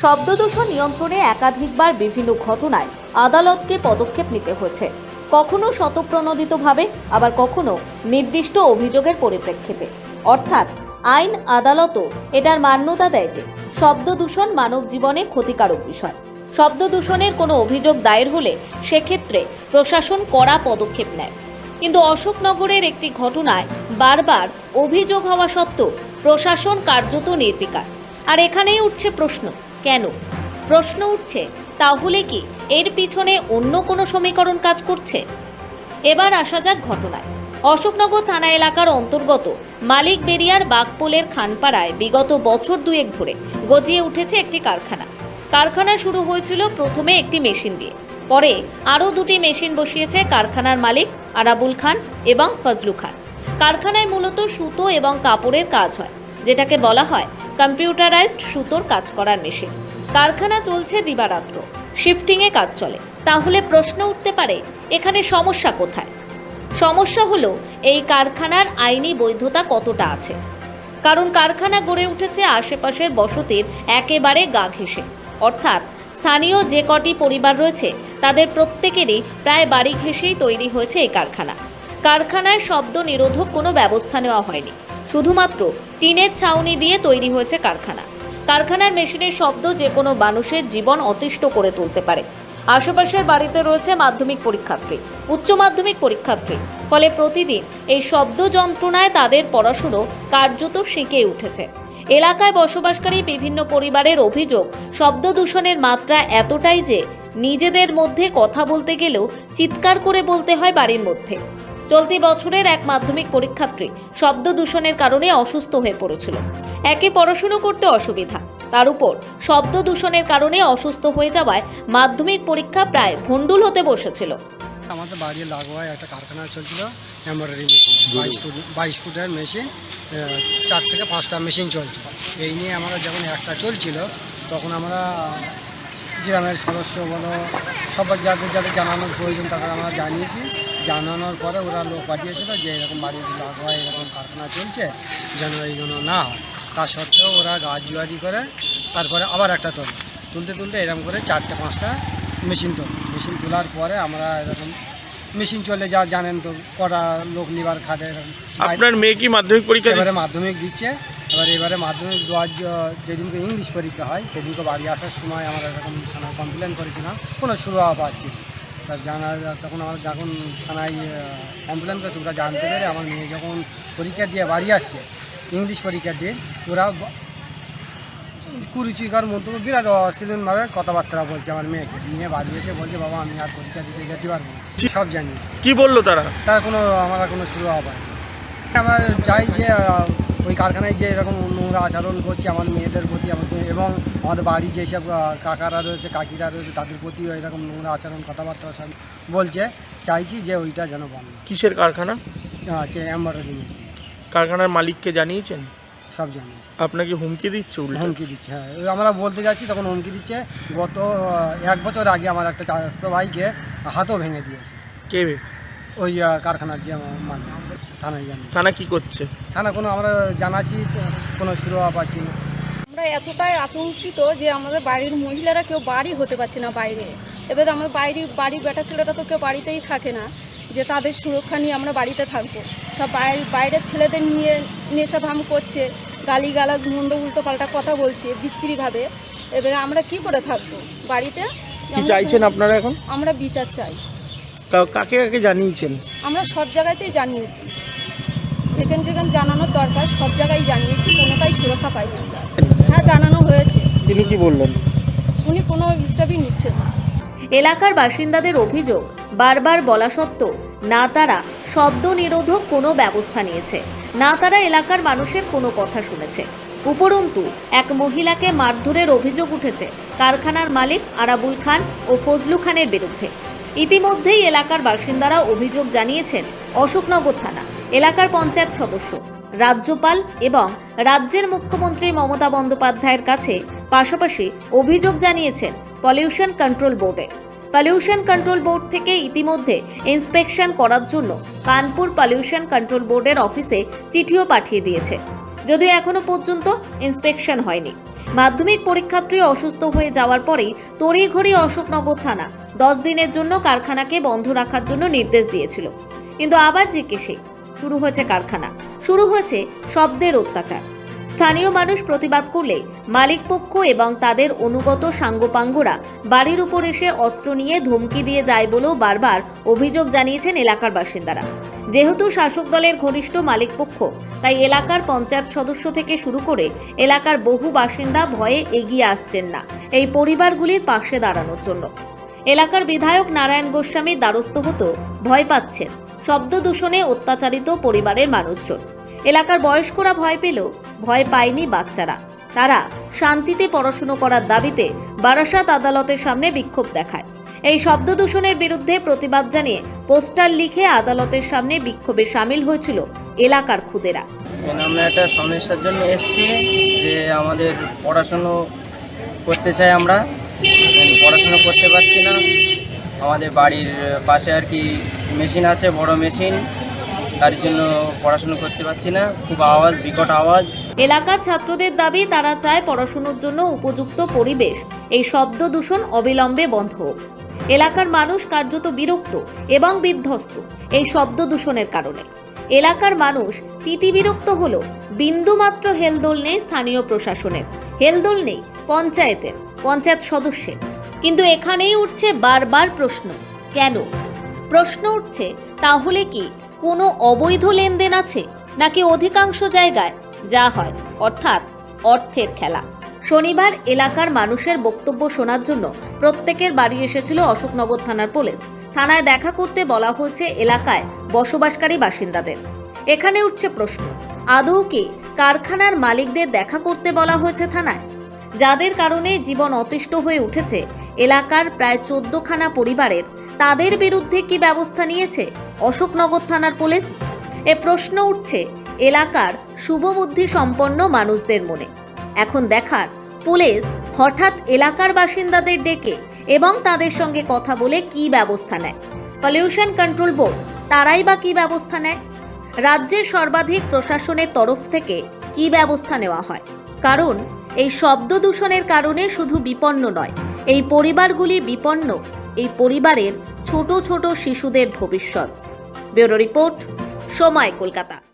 শব্দদূষণ নিয়ন্ত্রণে একাধিকবার বিভিন্ন ঘটনায় আদালতকে পদক্ষেপ নিতে হয়েছে। কখনো শতপ্রণোদিতভাবে আবার কখনো নির্দিষ্ট অভিযোগের পরিপ্রেক্ষিতে। অর্থাৎ আইন আদালতও এটার মান্যতা দেয় যে শব্দ দূষণ মানব জীবনে ক্ষতিকারক বিষয়। শব্দ দূষণের কোনো অভিযোগ দায়ের হলে সেক্ষেত্রে প্রশাসন কড়া পদক্ষেপ নেয়। কিন্তু অশোকনগরের একটি ঘটনায় বারবার অভিযোগ হওয়া সত্ত্বেও প্রশাসন কার্যত নির্বিকার। আর এখানেই উঠছে প্রশ্ন কেন? প্রশ্ন উঠছে, তাহলে কি এর পিছনে অন্য কোনো সমীকরণ কাজ করছে? এবার আসা যাক ঘটনায়। অশোকনগর থানা এলাকার অন্তর্গত মালিক বেরিয়ার বাগপোলের খানপাড়ায় বিগত বছর দুয়েক ধরে গজিয়ে উঠেছে একটি কারখানা। কারখানা শুরু হয়েছিল প্রথমে একটি মেশিন দিয়ে। পরে আরও দুটি মেশিন বসিয়েছে কারখানার মালিক আরাবুল খান এবং ফজলু খান। কারখানায় মূলত সুতো এবং কাপড়ের কাজ হয়, যেটাকে বলা হয় কম্পিউটারাইজড সুতোর কাজ করার মেশিন। কারখানা চলছে দিবারাত্র। শিফটিংয়ে কাজ চলে। তাহলে প্রশ্ন উঠতে পারে, এখানে সমস্যা কোথায়? সমস্যা হলো, এই কারখানার আইনি বৈধতা কতটা আছে? কারণ কারখানা গড়ে উঠেছে আশেপাশের বসতির একেবারে গা ঘেঁষে। অর্থাৎ স্থানীয় যে কটি পরিবার রয়েছে, তাদের প্রত্যেকেরই প্রায় বাড়ি ঘেঁষেই তৈরি হয়েছে এই কারখানা। কারখানায় শব্দ নিরোধক কোনো ব্যবস্থা নেওয়া হয়নি। শুধুমাত্র টিনের ছাউনি দিয়ে তৈরি হয়েছে কারখানা। কারখানার মেশিনের শব্দ যে কোনো মানুষের জীবন অতিষ্ঠ করে তুলতে পারে। আশেপাশের বাড়িতে রয়েছে মাধ্যমিক পরীক্ষার্থী, উচ্চ মাধ্যমিক পরীক্ষার্থী। ফলে প্রতিদিন এই শব্দ যন্ত্রণায় তাদের পড়াশুনো কার্যত শিখে উঠেছে। এলাকায় বসবাসকারী বিভিন্ন পরিবারের অভিযোগ, শব্দ দূষণের মাত্রা এতটাই যে নিজেদের মধ্যে কথা বলতে গেলেও চিৎকার করে বলতে হয় বাড়ির মধ্যে। চলতি বছরের এক মাধ্যমিক পরীক্ষার্থী শব্দ দূষণের কারণে অসুস্থ হয়ে পড়েছিল। একে পড়াশুনো করতে অসুবিধা। তার উপর শব্দ দূষণের কারণে অসুস্থ হয়ে যাওয়ায় মাধ্যমিক পরীক্ষা প্রায় ভণ্ডুল হতে বসেছিল। আমাদের বাড়ির লাগোয়ায় একটা কারখানা চলছিল এমব্রয়ডারি মেশিন বাইশ ফুট ফুটের মেশিন চার থেকে পাঁচটা মেশিন চলছে এই নিয়ে আমরা যখন একটা চলছিল তখন আমরা গ্রামের সদস্য বলো সবার যাদের যাদের জানানোর প্রয়োজন তাদের আমরা জানিয়েছি। জানানোর পরে ওরা লোক পাঠিয়েছিল যে এরকম বাড়ির লাগোয়ায় এরকম কারখানা চলছে যেন এইগুলো না হয়। তা সত্ত্বেও ওরা গাছ জুয়ারি করে তারপরে আবার একটা তোলে। তুলতে তুলতে এরকম করে চারটে পাঁচটা মেশিন তোলে। মেশিন তোলার পরে আমরা এরকম মেশিন চলে যা জানেন তো কটা লোক লিভার খাটে এরকম। আপনার মেয়ে কি মাধ্যমিক পরীক্ষা এবারে মাধ্যমিক দিচ্ছে। এবার এবারে মাধ্যমিক দেওয়ার যেদিনকে ইংলিশ পরীক্ষা হয় সেদিনকে বাড়ি আসার সময় আমরা এরকম থানায় কমপ্লেন করেছিলাম। কোনো সুরাহা পাচ্ছি না। তা জানা তখন আমরা যখন থানায় কমপ্লেন করেছি ওরা জানতে পেরে আমার মেয়ে যখন পরীক্ষা দিয়ে বাড়ি আসছে ইংলিশ পরীক্ষা দিয়ে ওরা কুরুচিকর মন্তব্য বিরাট অশ্লীলভাবে কথাবার্তা বলছে আমার মেয়েকে। নিয়ে বাড়ি এসে বলছে বাবা আমি আর পরীক্ষা দিতে যেতে পারব না। সব জানিয়েছি। কি বলল তারা? তার কোনো আমরা কোনো সুরাহা পাই আমার চাই যে ওই কারখানায় যে এরকম নোংরা আচরণ করছে আমার মেয়েদের প্রতি আমাদের এবং আমাদের বাড়ি যেসব কাকারা রয়েছে কাকিরা রয়েছে তাদের প্রতিও এরকম নোংরা আচরণ কথাবার্তা সব বলছে চাইছি যে ওইটা যেন বন্ধ। কিসের কারখানা? এম্বয়ডারি মেশিন কারখানার মালিককে জানিয়েছেন? সব জানিয়েছে। আপনাকে হুমকি দিচ্ছে উল্টো? হুমকি দিচ্ছে হ্যাঁ। ওই আমরা বলতে যাচ্ছি তখন হুমকি দিচ্ছে। গত এক বছর আগে আমার একটা চাস্ত ভাইকে হাতও ভেঙে দিয়েছে। কে ওই কারখানার যে মালিক থানায় জানি থানা কি করছে? থানা কোনো আমরা জানাচ্ছি কোনো সুরাহা পাচ্ছি না। আমরা এতটাই আতঙ্কিত যে আমাদের বাড়ির মহিলারা কেউ বাড়ি হতে পারছে না বাইরে। এবার আমাদের বাইরে বাড়ির বেটা ছেলেটা তো কেউ বাড়িতেই থাকে না যে তাদের সুরক্ষা নিয়ে আমরা বাড়িতে থাকব। সব বাইরে বাইরের ছেলেদের নিয়ে নেশা ভাম করছে গালি গালাজ মন্দ উল্টো পাল্টা কথা বলছে বিশ্রীভাবে। এবারে আমরা কি করে থাকব? বাড়িতে কি চাইছেন আপনারা এখন? আমরা বিচার চাই। কাকে কাকে জানিয়েছেন? আমরা সব জায়গাতেই জানিয়েছি। যেখানে যেখানে জানানোর দরকার সব জায়গায় জানিয়েছি কোনোটাই সুরক্ষা পাইনি আমরা। হ্যাঁ জানানো হয়েছে। তিনি কি বললেন? উনি কোনো স্টাফই নিচ্ছেন না। এলাকার বাসিন্দাদের অভিযোগ বারবার বলা সত্ত্বেও না তারা শব্দ নিরোধক কোনো ব্যবস্থা নিয়েছে। না তারা এলাকার মানুষের কোনো কথা শুনেছে। উপরন্তু, এক মহিলাকে মারধরের অভিযোগ উঠেছে কারখানার মালিক আরাবুল খান ও ফজলু খানের বিরুদ্ধে। ইতিমধ্যেই এলাকার বাসিন্দারা অভিযোগ জানিয়েছেন অশোকনগর থানা, এলাকার পঞ্চায়েত সদস্য, রাজ্যপাল এবং রাজ্যের মুখ্যমন্ত্রী মমতা বন্দ্যোপাধ্যায়ের কাছে পাশাপাশি অভিযোগ জানিয়েছেন পলিউশন কন্ট্রোল বোর্ডে। পলিউশন কন্ট্রোল বোর্ড থেকে ইতিমধ্যে ইন্সপেকশন করার জন্য কানপুর পলিউশন কন্ট্রোল বোর্ডের অফিসে চিঠিও পাঠিয়ে দিয়েছে। যদিও এখনও পর্যন্ত ইন্সপেকশন হয়নি। মাধ্যমিক পরীক্ষার্থী অসুস্থ হয়ে যাওয়ার পরেই তড়িঘড়ি অশোকনগর থানা দশ দিনের জন্য কারখানাকে বন্ধ রাখার জন্য নির্দেশ দিয়েছিল। কিন্তু আবার জিজ্ঞেসে, শুরু হয়েছে কারখানা। শুরু হয়েছে শব্দের অত্যাচার। স্থানীয় মানুষ প্রতিবাদ করলে মালিকপক্ষ এবং তাদের অনুগত সাঙ্গপাঙ্গরা বাড়ির উপর এসে অস্ত্র নিয়ে ধমকি দিয়ে যায় বলেও বারবার অভিযোগ জানিয়েছেন এলাকার বাসিন্দারা। যেহেতু শাসক দলের ঘনিষ্ঠ মালিকপক্ষ, তাই এলাকার পঞ্চায়েত সদস্য থেকে শুরু করে এলাকার বহু বাসিন্দা ভয়ে এগিয়ে আসছেন না। এই পরিবারগুলির পাশে দাঁড়ানোর জন্য। এলাকার বিধায়ক নারায়ণ গোস্বামীর দ্বারস্থ হতো ভয় পাচ্ছেন। শব্দ দূষণে অত্যাচারিত পরিবারের মানুষজন। এলাকার বয়স্করা ভয় পেল ভয় পায়নি বাচ্চারা। তারা শান্তিতে পড়াশুনো করার দাবিতে বারাসাত আদালতের সামনে বিক্ষোভ দেখায়। এই শব্দ দূষণের বিরুদ্ধে প্রতিবাদ জানিয়ে পোস্টার লিখে আদালতের সামনে বিক্ষোভে সামিল হয়েছিল এলাকার খুদেরা। আমরা একটা সমস্যার জন্য এসেছি যে আমাদের পড়াশুনো করতে চাই আমরা। পড়াশুনো করতে পারছি না। আমাদের বাড়ির পাশে আর কি মেশিন আছে, বড় মেশিন। তার জন্য পড়াশুনো করতে পারছি না। খুব আওয়াজ, বিকট আওয়াজ। এলাকার ছাত্রদের দাবি, তারা চায় পড়াশুনোর জন্য উপযুক্ত পরিবেশ। এই শব্দ দূষণ অবিলম্বে বন্ধ। হোক এলাকার মানুষ কার্যত বিরক্ত এবং বিধ্বস্ত এই শব্দ দূষণের কারণে। এলাকার মানুষ তিতি বিরক্ত হলো বিন্দুমাত্র হেলদোল নেই স্থানীয় প্রশাসনের। হেলদোল নেই পঞ্চায়েতের, পঞ্চায়েত সদস্যের। কিন্তু এখানেই উঠছে বারবার প্রশ্ন, কেন? প্রশ্ন উঠছে, তাহলে কি কোনো অবৈধ লেনদেন আছে? নাকি অধিকাংশ জায়গায় যা হয়, অর্থাৎ অর্থের খেলা। শনিবার এলাকার মানুষের বক্তব্য শোনার জন্য প্রত্যেকের বাড়ি এসেছিল অশোকনগর থানার পুলিশ। থানায় দেখা করতে বলা হয়েছে, এলাকায় বসবাসকারী বাসিন্দাদের। এখানে উঠছে প্রশ্ন, আদৌ কি কারখানার মালিকদের দেখা করতে বলা হয়েছে থানায়? যাদের কারণে জীবন অতিষ্ঠ হয়ে উঠেছে, এলাকার প্রায় চোদ্দখানা পরিবারের তাদের বিরুদ্ধে কি ব্যবস্থা নিয়েছে অশোকনগর থানার পুলিশ? এ প্রশ্ন উঠছে এলাকার শুভবুদ্ধি সম্পন্ন মানুষদের মনে। এখন দেখার পুলিশ হঠাৎ এলাকার বাসিন্দাদের ডেকে এবং তাদের সঙ্গে কথা বলে কি ব্যবস্থা নেয়। পলিউশন কন্ট্রোল বোর্ড তারাই বা কি ব্যবস্থা নেয়? রাজ্যের সর্বাধিক প্রশাসনের তরফ থেকে কি ব্যবস্থা নেওয়া হয়? কারণ এই শব্দ দূষণের কারণে শুধু বিপন্ন নয়, এই পরিবারগুলি বিপন্ন, এই পরিবারের ছোট ছোট শিশুদের ভবিষ্যৎ। ব্যুরো রিপোর্ট, সময় কলকাতা।